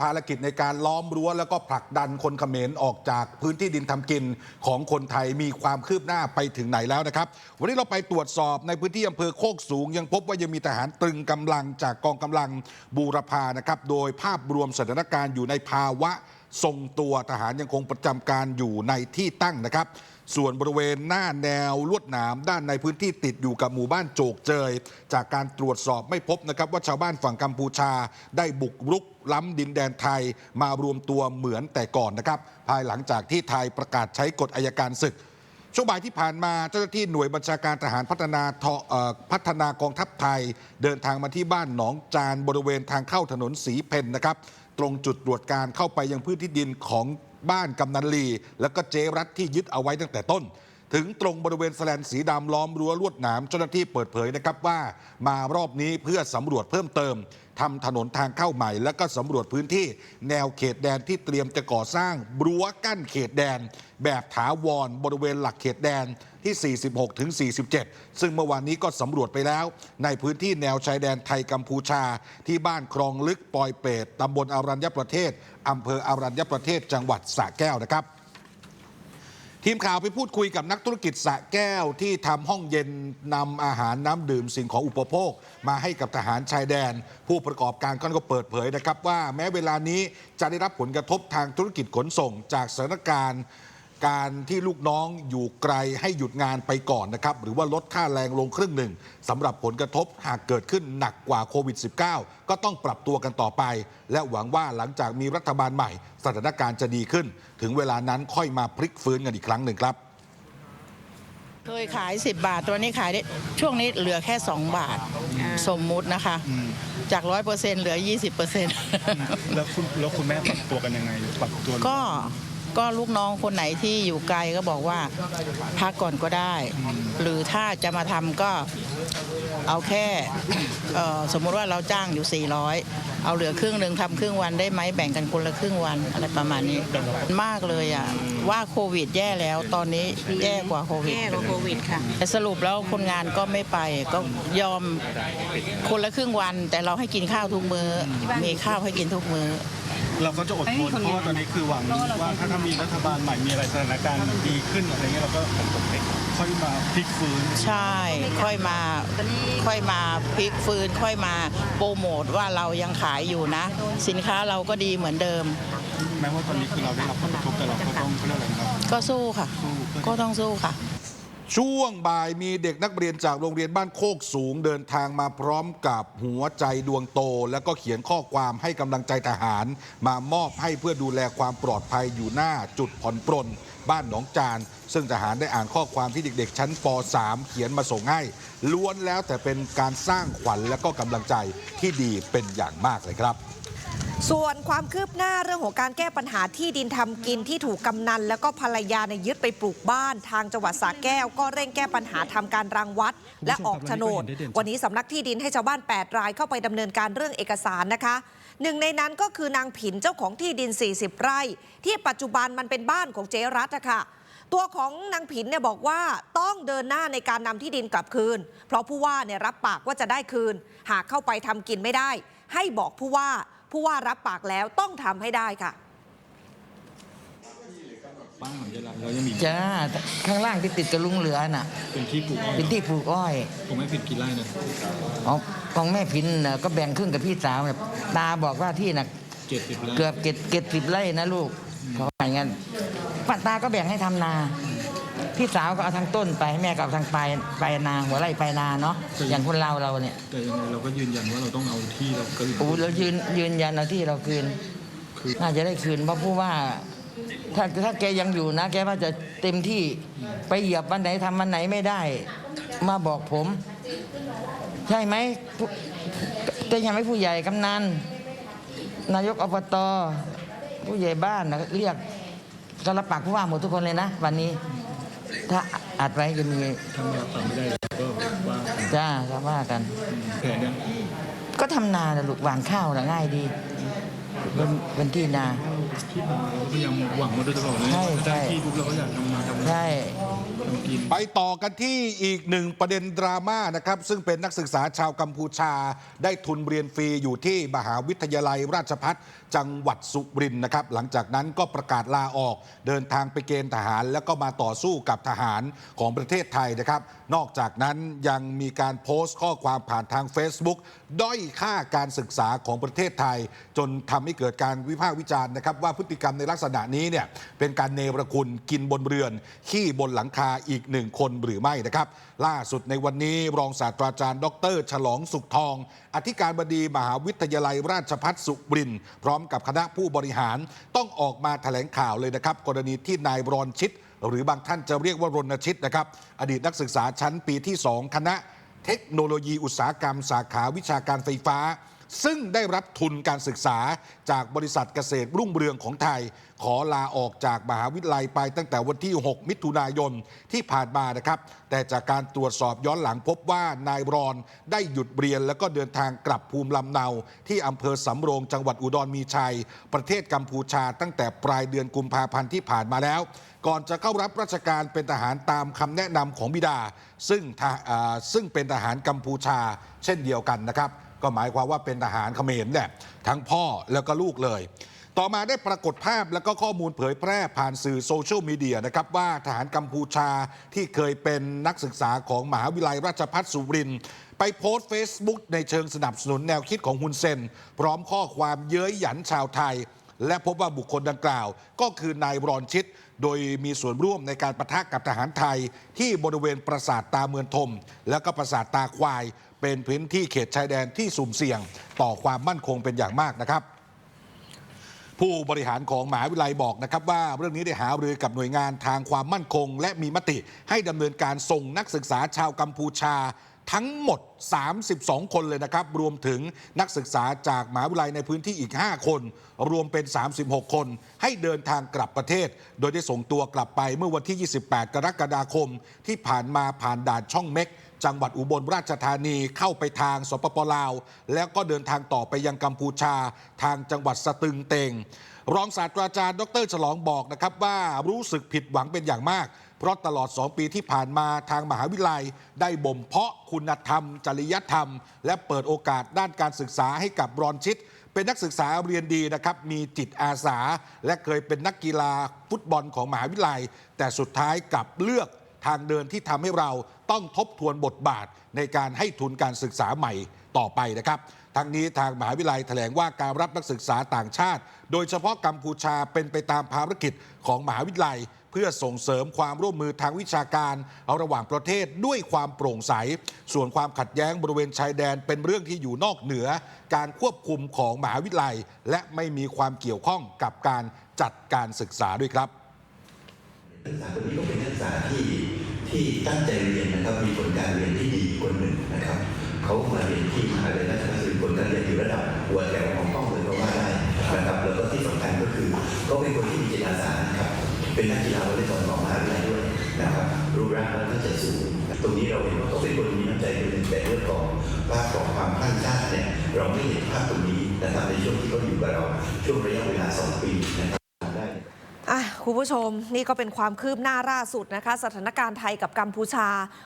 ภารกิจในการล้อมรั้วแล้วก็ผลักดันคนเขมรออกจากพื้นที่ดินทำกินของคนไทยมีความคืบหน้าไปถึงไหนแล้วนะครับ วันนี้เราไปตรวจสอบในพื้นที่อำเภอโคกสูง ยังพบว่ายังมีทหารตรึงกำลังจากกองกำลังบูรพานะครับ โดยภาพรวมสถานการณ์อยู่ในภาวะ ทรงตัวทหารยังคงประจำการอยู่ในที่ตั้งนะครับ ส่วนบริเวณหน้าแนวลวดหนามด้านในพื้นที่ติดอยู่กับหมู่บ้านโจกเจย จากการตรวจสอบไม่พบนะครับว่าชาวบ้านฝั่งกัมพูชาได้บุกรุกล้ำดินแดนไทยมารวมตัวเหมือนแต่ก่อนนะครับ ภายหลังจากที่ไทยประกาศใช้กฎอายการศึกช่วงบ่ายที่ผ่านมาเจ้าหน้าที่หน่วยบัญชาการทหารพัฒนาพัฒนากองทัพไทย เดินทางมาที่บ้านหนองจานบริเวณทางเข้าถนนสีเพนนะครับ ตรงจุดตรวจการเข้าไปยังพื้นที่ดินของบ้านกำนันลี แล้วก็เจรัฐที่ยึดเอาไว้ตั้งแต่ต้น ถึงตรงบริเวณแสลนสีดำล้อมรั้วลวดหนามเจ้าหน้าที่เปิดเผยนะครับว่ามารอบนี้เพื่อสำรวจเพิ่มเติมทำถนนทางเข้าใหม่ แล้วก็สำรวจพื้นที่แนวเขตแดนที่เตรียมจะก่อสร้างรั้วกั้นเขตแดน แบบถาวรบริเวณหลักเขตแดนที่ 46 ถึง 47 ซึ่งเมื่อวานนี้ก็สำรวจไปแล้ว ในพื้นที่แนวชายแดนไทยกัมพูชา ที่บ้านคลองลึกปอยเปตตำบลอารัญญประเทศอำเภออารัญญประเทศจังหวัดสระแก้วนะครับ ทีมข่าวไปพูดคุยกับนักธุรกิจสะแก้วที่ทำห้องเย็นนำอาหารน้ำดื่มสิ่งของอุปโภค มาให้กับทหารชายแดน ผู้ประกอบการก็เปิดเผยนะครับว่าแม้เวลานี้จะได้รับผลกระทบทางธุรกิจขนส่งจากสถานการณ์ การที่ลูกน้องอยู่ไกลให้หยุดงานไปก่อนนะครับ หรือว่าลดค่าแรงลงครึ่งหนึ่งสำหรับผลกระทบหากเกิดขึ้นหนักกว่าโควิด -19 ก็ต้องปรับตัวกันต่อไป และหวังว่าหลังจากมีรัฐบาลใหม่ สถานการณ์จะดีขึ้น ถึงเวลานั้นค่อยมาพลิกฟื้นกันอีกครั้งหนึ่งครับ เคยขาย 10 บาท ตัวนี้ขายได้ช่วงนี้เหลือแค่ 2 บาทสมมุตินะคะ จาก 100%เหลือ 20%แล้วคุณแล้วคุณแม่ปรับตัวกันยังไงปรับตัว ก็ ก็ลูกน้องคนไหนที่อยู่ไกลก็บอกว่าพักก่อนก็ได้ หรือถ้าจะมาทำก็เอาแค่เอ่อสมมุติว่าเราจ้างอยู่ 400 เอาเหลือครึ่งหนึ่งทำครึ่งวันได้ไหมแบ่งกันคนละครึ่งวันอะไรประมาณนี้มากเลยอะว่าโควิดแย่แล้วตอนนี้แย่กว่าโควิด แย่กว่าโควิดค่ะ แต่สรุปแล้วคนงานก็ไม่ไปก็ยอมคนละครึ่งวัน แต่เราให้กินข้าวทุกมือ้อมีข้าวให้กินทุกมื้อ เราก็จะอดทนเพราะว่าตอนนี้คือหวังว่าถ้าถ้ามีรัฐบาลใหม่มีอะไรสถานการณ์ดีขึ้นอะไรเงี้ยเราก็ค่อยมาพลิกฟื้นใช่ ค่อยมาค่อยมาพลิกฟื้น ค่อยมาโปรโมทว่าเรายังขายอยู่นะ สินค้าเราก็ดีเหมือนเดิม แม้ว่าตอนนี้คือเราได้รับผลกระทบแต่เราก็ต้องเขาเรียกอะไรนะครับก็สู้ค่ะสู้เพื่อก็ต้องสู้ค่ะ ช่วงบ่ายมีเด็กนักเรียนจากโรงเรียนบ้านโคกสูงเดินทางมาพร้อมกับหัวใจดวงโต แล้วก็เขียนข้อความให้กำลังใจทหาร มามอบให้เพื่อดูแลความปลอดภัยอยู่หน้าจุดผ่อนปรนบ้านหนองจาน ซึ่งทหารได้อ่านข้อความที่เด็กๆ ชั้นป .3 เขียนมาส่งให้ล้วนแล้วแต่เป็นการสร้างขวัญและก็กำลังใจที่ดีเป็นอย่างมากเลยครับ ส่วนความคืบหน้าเรื่องของการแก้ปัญหาที่ดินทำกินที่ถูกกำนัน แล้วก็ภรรยาในยยึดไปปลูกบ้าน ทางจังหวัดสระแก้ว ก็เร่งแก้ปัญหาทำการรังวัด และออกโฉนด วันนี้สำนักที่ดินให้ชาวบ้าน 8 รายเข้าไปดำเนินการเรื่องเอกสารนะคะหนึ่งในนั้นก็คือนางผินเจ้าของที่ดิน 40 ไร่ ที่ปัจจุบันมันเป็นบ้านของเจรัตอะค่ะตัวของนางผินเนี่ยบอกว่าต้องเดินหน้าในการนำที่ดินกลับคืน เพราะผู้ว่าเนี่ยรับปากว่าจะได้คืน หากเข้าไปทำกินไม่ได้ ให้บอกผู้ว่า ผู้ว่ารับปากแล้วต้องทำให้ได้ค่ะบ้านของยายเรายังมีจ้าข้างล่างที่ติดกับลุงเหลือน่ะ เป็นที่ปลูกอ้อยเป็นที่ปลูกอ้อยผมไม่ผิดกี่ไร่นะของของแม่พินน่ะก็แบ่งครึ่งกับพี่สาวแบบตาบอกว่าที่น่ะเจ็ดสิบไร่เกือบเก็ดเก็ดสิบไร่นะลูกเขาว่าอย่างนั้นป้าตาก็แบ่งให้ทำนา พี่สาวก็เอาทางต้นไปแม่ก็เอาทางปลายปลายนาหัวไร่ปลายนาเนาะอย่างคนเราเราเนี่ยแต่ยังไงเราก็ยืนยันว่าเราต้องเอาที่เราก็โอ้เรายืนยืนยันเอาที่เราคืนคือน่าจะได้คืนเพราะผู้ว่า ถ้าถ้าแกยังอยู่นะ แกว่าจะเต็มที่ไปเหยียบวันไหนทำวันไหนไม่ได้ มาบอกผม ใช่ไหมผู้แต่ยังไม่ผู้ใหญ่กำนันนายกอบตผู้ใหญ่บ้านนะเรียกก็รับปากผู้ว่าหมดทุกคนเลยนะ วันนี้ ถ้าอัดไว้จะมีทำยาปรับไม่ได้เราก็ว่าจ้าก็ว่ากันแผนเนี่ยก็ทำนานะลูกหวานข้าวนะง่ายดีเป็นเป็นที่นา ที่ผ่านมาเราก็พยายามหวังมาโดยตลอดเลยใช่ใช่ได้ที่ปุ๊บเราก็อยากทำมาทำมาใช่ ไปต่อกันที่อีกหนึ่งประเด็นดราม่านะครับ ซึ่งเป็นนักศึกษาชาวกัมพูชา ได้ทุนเรียนฟรีอยู่ที่มหาวิทยาลัยราชพัฒจังหวัดสุรินทร์นะครับ หลังจากนั้นก็ประกาศลาออก เดินทางไปเกณฑ์ทหาร แล้วก็มาต่อสู้กับทหารของประเทศไทยนะครับ นอกจากนั้นยังมีการโพสต์ข้อความผ่านทาง Facebook ด้อยค่าการศึกษาของประเทศไทย จนทำให้เกิดการวิพากษ์วิจารณ์นะครับว่าพฤติกรรมในลักษณะนี้เนี่ยเป็นการเนรคุณกินบนเรือนขี้บนหลังคาอีกหนึ่งคนหรือไม่นะครับ ล่าสุดในวันนี้รองศาสตราจารย์ ดร ฉลองสุขทอง อธิการบดีมหาวิทยาลัยราชพัฒสุรินพร้อมกับคณะผู้บริหารต้องออกมาแถลงข่าวเลยนะครับ กรณีที่นายบรอนชิต หรือบางท่านจะเรียกว่ารณชิตนะครับ อดีตนักศึกษาชั้นปีที่ 2 คณะ เทคโนโลยีอุตสาหกรรม สาขาวิชาการไฟฟ้า ซึ่งได้รับทุนการศึกษาจากบริษัทเกษตรรุ่งเรืองของไทย ขอลาออกจากมหาวิทยาลัยไปตั้งแต่วันที่ 6 มิถุนายนที่ผ่านมานะครับ แต่จากการตรวจสอบย้อนหลังพบว่านายรอนได้หยุดเรียนแล้วก็เดินทางกลับภูมิลำเนา ที่อำเภอสำโรงจังหวัดอุดรมีชัย ประเทศกัมพูชาตั้งแต่ปลายเดือนกุมภาพันธ์ที่ผ่านมาแล้ว ก่อนจะเข้ารับราชการเป็นทหารตามคำแนะนำของบิดา ซึ่งทหอ่าซึ่งเป็นทหารกัมพูชาเช่นเดียวกันนะครับ ก็หมายความว่าเป็นทหารเขมรเนี่ยทั้งพ่อแล้วก็ลูกเลย ต่อมาได้ปรากฏภาพแล้วก็ข้อมูลเผยแพร่ผ่านสื่อโซเชียลมีเดียนะครับว่าทหารกัมพูชาที่เคยเป็นนักศึกษาของมหาวิทยาลัยราชพัฒสุรินทร์ไปโพสต์เฟซบุ๊กในเชิงสนับสนุนแนวคิดของฮุนเซน พร้อมข้อความเย้ยหยันชาวไทย และพบว่าบุคคลดังกล่าว ก็คือนายรอนชิต โดยมีส่วนร่วมในการประทะกับทหารไทย ที่บริเวณปราสาทตาเมืองทม และก็ปราสาทตาควายเป็นพื้นที่เขตชายแดนที่สุ่มเสี่ยง ต่อความมั่นคงเป็นอย่างมากนะครับ ผู้บริหารของมหาวิทยาลัยบอกนะครับว่าเรื่องนี้ได้หารือกับหน่วยงานทางความมั่นคง และมีมติให้ดำเนินการส่งนักศึกษาชาวกัมพูชาทั้งหมด 32 คนเลยนะครับ รวมถึงนักศึกษาจากมหาวิทยาลัยในพื้นที่อีก 5 คน รวมเป็น 36 คน ให้เดินทางกลับประเทศ โดยได้ส่งตัวกลับไปเมื่อวันที่ 28 กรกฎาคมที่ผ่านมาผ่านด่านช่องเม็ก จังหวัดอุบลราชธานีเข้าไปทางสปปลาว แล้วก็เดินทางต่อไปยังกัมพูชา ทางจังหวัดสตึงเตงรองศาสตราจารย์ดรฉลองบอกนะครับว่ารู้สึกผิดหวังเป็นอย่างมาก เพราะตลอด 2 ปีที่ผ่านมาทางมหาวิทยาลัย ได้บ่มเพาะคุณธรรม จริยธรรม และเปิดโอกาสด้านการศึกษาให้กับรอนชิต เป็นนักศึกษาเรียนดีนะครับ มีจิตอาสา และเคยเป็นนักกีฬาฟุตบอลของมหาวิทยาลัย แต่สุดท้ายกลับเลือก ทางเดินที่ทำให้เราต้องทบทวนบทบาทในการให้ทุนการศึกษาใหม่ต่อไปนะครับทั้งนี้ทางมหาวิทยาลัยแถลงว่าการรับนักศึกษาต่างชาติ โดยเฉพาะกัมพูชาเป็นไปตามภารกิจของมหาวิทยาลัย เพื่อส่งเสริมความร่วมมือทางวิชาการระหว่างประเทศด้วยความโปร่งใส ส่วนความขัดแย้งบริเวณชายแดนเป็นเรื่องที่อยู่นอกเหนือ การควบคุมของมหาวิทยาลัย และไม่มีความเกี่ยวข้องกับการจัดการศึกษาด้วยครับ นักศึกษาคนนี้ก็เป็นนักศึกษาที่ที่ตั้งใจเรียนนะครับ มีผลการเรียนที่ดีคนหนึ่งนะครับเขามาเรียนที่มหาวิทยาลัยราชภัฏสุรินทร์ผลการเรียนอยู่ระดับหัวแถวของห้องเลยก็ว่าได้นะครับแล้วก็ที่สำคัญก็คือก็เป็นคนที่มีจิตอาสานะครับเป็นนักกีฬาวอลเลย์บอลของมหาวิทยาลัยด้วยนะครับรูปร่างแล้วก็จะสูง ตรงนี้เราเห็นว่าเขาเป็นคนมีน้ำใจคนหนึ่งแต่เรื่องของภาพของความพลั่งพลาดเนี่ยเราไม่เห็นภาพตรงนี้นะครับในช่วงที่เขาอยู่กับเราช่วงระยะเวลาสองปีนะครับ คุณผู้ชมนี่ก็เป็นความคืบหน้าล่าสุดนะคะ สถานการณ์ไทยกับกัมพูชา